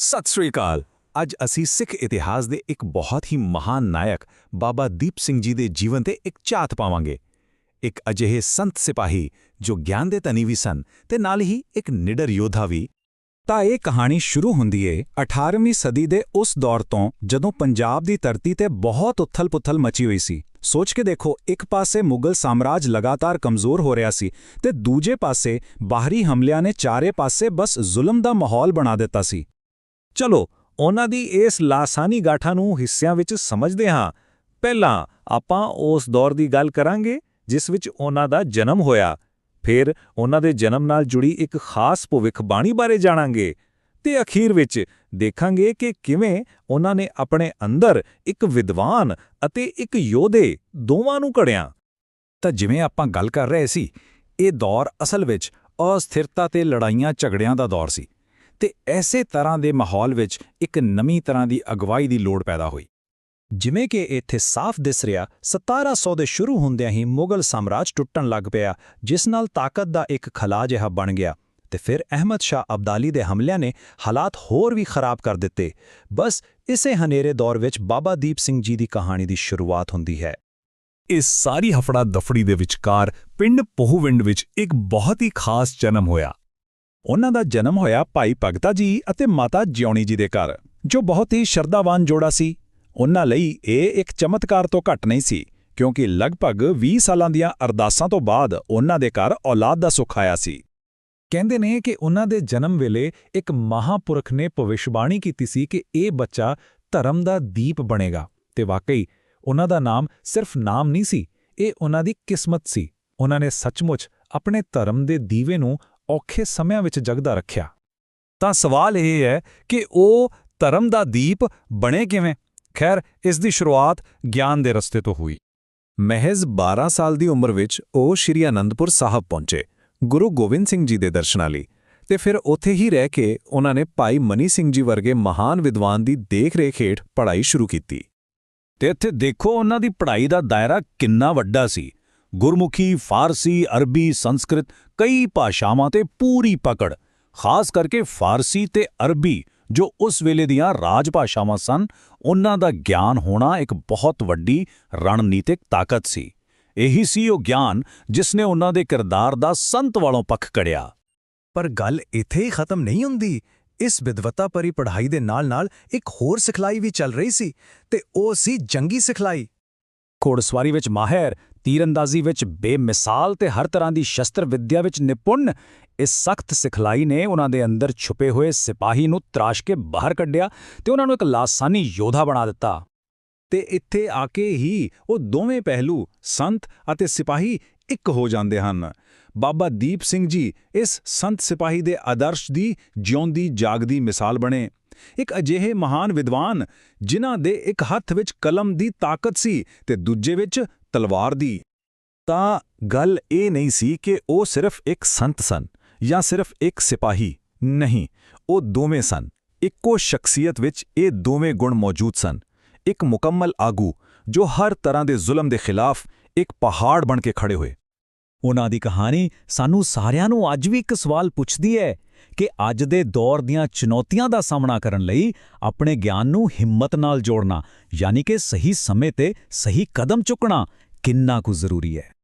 ਸਤਿ ਸ੍ਰੀ ਅਕਾਲ। ਅੱਜ ਅਸੀਂ ਸਿੱਖ ਇਤਿਹਾਸ ਦੇ ਇੱਕ ਬਹੁਤ ਹੀ ਮਹਾਨ ਨਾਇਕ ਬਾਬਾ ਦੀਪ ਸਿੰਘ ਜੀ ਦੇ ਜੀਵਨ ਤੇ ਇੱਕ ਝਾਤ ਪਾਵਾਂਗੇ। ਇੱਕ ਅਜਿਹੇ ਸੰਤ ਸਿਪਾਹੀ ਜੋ ਗਿਆਨ ਦੇ ਧਨੀ ਵੀ ਸਨ ਤੇ ਨਾਲ ਹੀ ਇੱਕ ਨਿਡਰ ਯੋਧਾ ਵੀ। ਤਾਂ ਇਹ ਕਹਾਣੀ ਸ਼ੁਰੂ ਹੁੰਦੀ ਏ 18ਵੀਂ ਸਦੀ ਦੇ ਉਸ ਦੌਰ ਤੋਂ ਜਦੋਂ ਪੰਜਾਬ ਦੀ ਧਰਤੀ ਤੇ ਬਹੁਤ ਉਥਲ-ਪੁਥਲ ਮਚੀ ਹੋਈ ਸੀ। ਸੋਚ ਕੇ ਦੇਖੋ, ਇੱਕ ਪਾਸੇ ਮੁਗਲ ਸਾਮਰਾਜ ਲਗਾਤਾਰ ਕਮਜ਼ੋਰ ਹੋ ਰਿਹਾ ਸੀ ਤੇ ਦੂਜੇ ਪਾਸੇ ਬਾਹਰੀ ਹਮਲਿਆਂ ਨੇ ਚਾਰੇ ਪਾਸੇ ਬਸ ਜ਼ੁਲਮ ਦਾ ਮਾਹੌਲ ਬਣਾ ਦਿੱਤਾ ਸੀ। ਚਲੋ, ਉਹਨਾਂ ਦੀ ਇਸ ਲਾਸਾਨੀ ਗਾਠਾ ਨੂੰ ਹਿੱਸਿਆਂ ਵਿੱਚ ਸਮਝਦੇ ਹਾਂ। ਪਹਿਲਾਂ ਆਪਾਂ ਉਸ ਦੌਰ ਦੀ ਗੱਲ ਕਰਾਂਗੇ, ਜਿਸ ਵਿੱਚ ਉਹਨਾਂ ਦਾ ਜਨਮ ਹੋਇਆ। ਫਿਰ ਉਹਨਾਂ ਦੇ ਜਨਮ ਨਾਲ ਜੁੜੀ ਇੱਕ ਖਾਸ ਭਵਿੱਖਬਾਣੀ ਬਾਰੇ ਜਾਣਾਂਗੇ। ਤੇ ਅਖੀਰ ਵਿੱਚ ਦੇਖਾਂਗੇ ਕਿ ਕਿਵੇਂ ਉਹਨਾਂ ਨੇ ਆਪਣੇ ਅੰਦਰ ਇੱਕ ਵਿਦਵਾਨ ਅਤੇ ਇੱਕ ਯੋਧੇ ਦੋਵਾਂ ਨੂੰ ਘੜਿਆ। ਤਾਂ ਜਿਵੇਂ ਆਪਾਂ ਗੱਲ ਕਰ ਰਹੇ ਸੀ, ਇਹ ਦੌਰ ਅਸਲ ਵਿੱਚ ਅਸਥਿਰਤਾ ਤੇ ਲੜਾਈਆਂ ਝਗੜਿਆਂ ਦਾ ਦੌਰ ਸੀ। ਤੇ ਐਸੇ ਤਰ੍ਹਾਂ ਦੇ ਮਾਹੌਲ ਵਿੱਚ ਇੱਕ ਨਵੀਂ ਤਰ੍ਹਾਂ ਦੀ ਅਗਵਾਈ ਦੀ ਲੋੜ ਪੈਦਾ ਹੋਈ। ਜਿਵੇਂ ਕਿ ਇੱਥੇ ਸਾਫ਼ ਦਿਸ ਰਿਹਾ 1700 ਦੇ ਸ਼ੁਰੂ ਹੁੰਦਿਆਂ ਹੀ ਮੁਗਲ ਸਾਮਰਾਜ ਟੁੱਟਣ ਲੱਗ ਪਿਆ, ਜਿਸ ਨਾਲ ਤਾਕਤ ਦਾ ਇੱਕ ਖਲਾ ਜਿਹਾ ਬਣ ਗਿਆ ਤੇ ਫਿਰ ਅਹਿਮਦ ਸ਼ਾਹ ਅਬਦਾਲੀ ਦੇ ਹਮਲਿਆਂ ਨੇ ਹਾਲਾਤ ਹੋਰ ਵੀ ਖਰਾਬ ਕਰ ਦਿੱਤੇ। ਬਸ ਇਸੇ ਹਨੇਰੇ ਦੌਰ ਵਿੱਚ ਬਾਬਾ ਦੀਪ ਸਿੰਘ ਜੀ ਦੀ ਕਹਾਣੀ ਦੀ ਸ਼ੁਰੂਆਤ ਹੁੰਦੀ ਹੈ। ਇਸ ਸਾਰੀ ਹਫੜਾ ਦਫੜੀ ਦੇ ਵਿਚਕਾਰ ਪਿੰਡ ਪੋਹਵਿੰਡ ਵਿੱਚ ਇੱਕ ਬਹੁਤ ਹੀ ਖਾਸ ਜਨਮ ਹੋਇਆ। ਉਹਨਾਂ ਦਾ ਜਨਮ ਹੋਇਆ ਭਾਈ ਭਗਤਾ ਜੀ ਅਤੇ ਮਾਤਾ ਜਿਉਣੀ ਜੀ ਦੇ ਘਰ, ਜੋ ਬਹੁਤ ਹੀ ਸ਼ਰਧਾਵਾਨ ਜੋੜਾ ਸੀ। ਉਹਨਾਂ ਲਈ ਇਹ ਇੱਕ ਚਮਤਕਾਰ ਤੋਂ ਘੱਟ ਨਹੀਂ ਸੀ, ਕਿਉਂਕਿ ਲਗਭਗ 20 ਸਾਲਾਂ ਦੀਆਂ ਅਰਦਾਸਾਂ ਤੋਂ ਬਾਅਦ ਉਹਨਾਂ ਦੇ ਘਰ ਔਲਾਦ ਦਾ ਸੁੱਖ ਆਇਆ ਸੀ। ਕਹਿੰਦੇ ਨੇ ਕਿ ਉਹਨਾਂ ਦੇ ਜਨਮ ਵੇਲੇ ਇੱਕ ਮਹਾਪੁਰਖ ਨੇ ਭਵਿਸ਼ਬਾਣੀ ਕੀਤੀ ਸੀ ਕਿ ਇਹ ਬੱਚਾ ਧਰਮ ਦਾ ਦੀਪ ਬਣੇਗਾ ਤੇ ਵਾਕਈ ਉਹਨਾਂ ਦਾ ਨਾਮ ਸਿਰਫ ਨਾਮ ਨਹੀਂ ਸੀ, ਇਹ ਉਹਨਾਂ ਦੀ ਕਿਸਮਤ ਸੀ। ਉਹਨਾਂ ਨੇ ਸੱਚਮੁੱਚ ਆਪਣੇ ਧਰਮ ਦੇ ਦੀਵੇ ਨੂੰ ਔਖੇ ਸਮਿਆਂ ਵਿੱਚ ਜਗਦਾ ਰੱਖਿਆ। ਤਾਂ ਸਵਾਲ ਇਹ ਹੈ ਕਿ ਉਹ ਧਰਮ ਦਾ ਦੀਪ ਬਣੇ ਕਿਵੇਂ? ਖੈਰ, ਇਸ ਦੀ ਸ਼ੁਰੂਆਤ ਗਿਆਨ ਦੇ ਰਸਤੇ ਤੋਂ ਹੋਈ। ਮਹਿਜ਼ 12 ਸਾਲ ਦੀ ਉਮਰ ਵਿੱਚ ਉਹ ਸ਼੍ਰੀ ਅਨੰਦਪੁਰ ਸਾਹਿਬ ਪਹੁੰਚੇ, ਗੁਰੂ ਗੋਬਿੰਦ ਸਿੰਘ ਜੀ ਦੇ ਦਰਸ਼ਨਾਂ ਲਈ। ਤੇ ਫਿਰ ਉੱਥੇ ਹੀ ਰਹਿ ਕੇ ਉਹਨਾਂ ਨੇ ਭਾਈ ਮਨੀ ਸਿੰਘ ਜੀ ਵਰਗੇ ਮਹਾਨ ਵਿਦਵਾਨ ਦੀ ਦੇਖ-ਰੇਖ ਹੇਠ ਪੜ੍ਹਾਈ ਸ਼ੁਰੂ ਕੀਤੀ। ਤੇ ਇੱਥੇ ਦੇਖੋ ਉਹਨਾਂ ਦੀ ਪੜ੍ਹਾਈ ਦਾ ਦਾਇਰਾ ਕਿੰਨਾ ਵੱਡਾ ਸੀ। ਗੁਰਮੁਖੀ, ਫਾਰਸੀ, ਅਰਬੀ, ਸੰਸਕ੍ਰਿਤ ਕਈ ਭਾਸ਼ਾਵਾਂ ਤੇ ਪੂਰੀ ਪਕੜ, ਖਾਸ ਕਰਕੇ ਫਾਰਸੀ ਤੇ ਅਰਬੀ, ਜੋ ਉਸ ਵੇਲੇ ਦੀਆਂ ਰਾਜ ਭਾਸ਼ਾਵਾਂ ਸਨ, ਉਹਨਾਂ ਦਾ ਗਿਆਨ ਹੋਣਾ ਇੱਕ ਬਹੁਤ ਵੱਡੀ ਰਣਨੀਤਿਕ ਤਾਕਤ ਸੀ। ਇਹੀ ਸੀ ਉਹ ਗਿਆਨ ਜਿਸ ਨੇ ਉਹਨਾਂ ਦੇ ਕਿਰਦਾਰ ਦਾ ਸੰਤ ਵਾਲੋਂ ਪੱਖ ਕੜਿਆ। ਪਰ ਗੱਲ ਇੱਥੇ ਹੀ ਖਤਮ ਨਹੀਂ ਹੁੰਦੀ। ਇਸ ਵਿਦਵਤਾ ਭਰੀ ਪੜ੍ਹਾਈ ਦੇ ਨਾਲ-ਨਾਲ ਇੱਕ ਹੋਰ ਸਿਖਲਾਈ ਵੀ ਚੱਲ ਰਹੀ ਸੀ, ਤੇ ਉਹ ਸੀ ਜੰਗੀ ਸਿਖਲਾਈ। ਘੋੜਸਵਾਰੀ ਵਿੱਚ ਮਾਹਿਰ ਤੀਰਅੰਦਾਜ਼ੀ ਵਿੱਚ ਬੇਮਿਸਾਲ ਤੇ ਹਰ ਤਰ੍ਹਾਂ ਦੀ ਸ਼ਸਤਰ ਵਿੱਦਿਆ ਵਿੱਚ ਨਿਪੁੰਨ, ਇਸ ਸਖਤ ਸਿਖਲਾਈ ਨੇ ਉਹਨਾਂ ਦੇ ਅੰਦਰ ਛੁਪੇ ਹੋਏ ਸਿਪਾਹੀ ਨੂੰ ਤਰਾਸ਼ ਕੇ ਬਾਹਰ ਕੱਢਿਆ ਤੇ ਉਹਨਾਂ ਨੂੰ ਇੱਕ ਲਾਸਾਨੀ ਯੋਧਾ ਬਣਾ ਦਿੱਤਾ। ਤੇ ਇੱਥੇ ਆ ਕੇ ਹੀ ਉਹ ਦੋਵੇਂ ਪਹਿਲੂ, ਸੰਤ ਅਤੇ ਸਿਪਾਹੀ, ਇੱਕ ਹੋ ਜਾਂਦੇ ਹਨ। ਬਾਬਾ ਦੀਪ ਸਿੰਘ ਜੀ ਇਸ ਸੰਤ ਸਿਪਾਹੀ ਦੇ ਆਦਰਸ਼ ਦੀ ਜਿਉਂਦੀ ਜਾਗਦੀ ਮਿਸਾਲ ਬਣੇ। ਇੱਕ ਅਜਿਹੇ ਮਹਾਨ ਵਿਦਵਾਨ, ਜਿਨ੍ਹਾਂ ਦੇ ਇੱਕ ਹੱਥ ਵਿੱਚ ਕਲਮ ਦੀ ਤਾਕਤ ਸੀ ਤੇ ਦੂਜੇ ਵਿੱਚ ਤਲਵਾਰ ਦੀ, ਤਾਂ ਗੱਲ ਇਹ ਨਹੀਂ ਸੀ ਕਿ ਉਹ ਸਿਰਫ ਇੱਕ ਸੰਤ ਸਨ ਜਾਂ ਸਿਰਫ ਇੱਕ ਸਿਪਾਹੀ ਨਹੀਂ, ਉਹ ਦੋਵੇਂ ਸਨ। ਇੱਕੋ ਸ਼ਖਸੀਅਤ ਵਿੱਚ ਇਹ ਦੋਵੇਂ ਗੁਣ ਮੌਜੂਦ ਸਨ। ਇੱਕ ਮੁਕੰਮਲ ਆਗੂ ਜੋ ਹਰ ਤਰ੍ਹਾਂ ਦੇ ਜ਼ੁਲਮ ਦੇ ਖਿਲਾਫ ਇੱਕ ਪਹਾੜ ਬਣ ਕੇ ਖੜੇ ਹੋਏ। ਉਹਨਾਂ ਦੀ ਕਹਾਣੀ ਸਾਨੂੰ ਸਾਰਿਆਂ ਨੂੰ ਅੱਜ ਵੀ ਇੱਕ ਸਵਾਲ ਪੁੱਛਦੀ ਹੈ ਕਿ ਅੱਜ ਦੇ ਦੌਰ ਦੀਆਂ ਚੁਣੌਤੀਆਂ ਦਾ ਸਾਹਮਣਾ ਕਰਨ ਲਈ ਆਪਣੇ ਗਿਆਨ ਨੂੰ ਹਿੰਮਤ ਨਾਲ ਜੋੜਨਾ, ਯਾਨੀ ਕਿ ਸਹੀ ਸਮੇਂ ਤੇ ਸਹੀ ਕਦਮ ਚੁੱਕਣਾ ਕਿੰਨਾ ਕੁ ਜ਼ਰੂਰੀ ਹੈ।